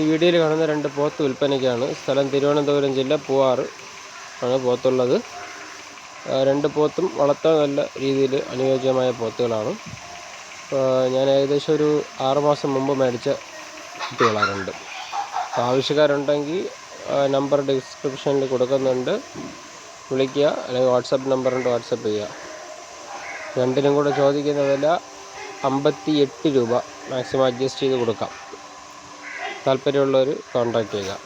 ഈ വീഡിയോയിൽ കാണുന്ന രണ്ട് പോത്ത് വിൽപ്പനയ്ക്കാണ്. സ്ഥലം തിരുവനന്തപുരം ജില്ല പൂവാറ് ആണ് പോത്തുള്ളത്. രണ്ട് പോത്തും വളർത്താൻ നല്ല രീതിയിൽ അനുയോജ്യമായ പോത്തുകളാണ്. ഞാൻ ഏകദേശം ഒരു ആറുമാസം മുമ്പ് മേടിച്ച കുട്ടികളാണ് രണ്ട് ആവശ്യക്കാരുണ്ടെങ്കിൽ നമ്പർ ഡിസ്ക്രിപ്ഷനിൽ കൊടുക്കുന്നുണ്ട്. വിളിക്കുക അല്ലെങ്കിൽ വാട്സപ്പ് നമ്പറുണ്ട് വാട്സപ്പ് ചെയ്യുക. രണ്ടിനും കൂടെ ചോദിക്കുന്ന വില അമ്പത്തി എട്ട് രൂപ മാക്സിമം അഡ്ജസ്റ്റ് ചെയ്ത് കൊടുക്കാം. താല്പര്യമുള്ളവർ കോൺടാക്റ്റ് ചെയ്യുക.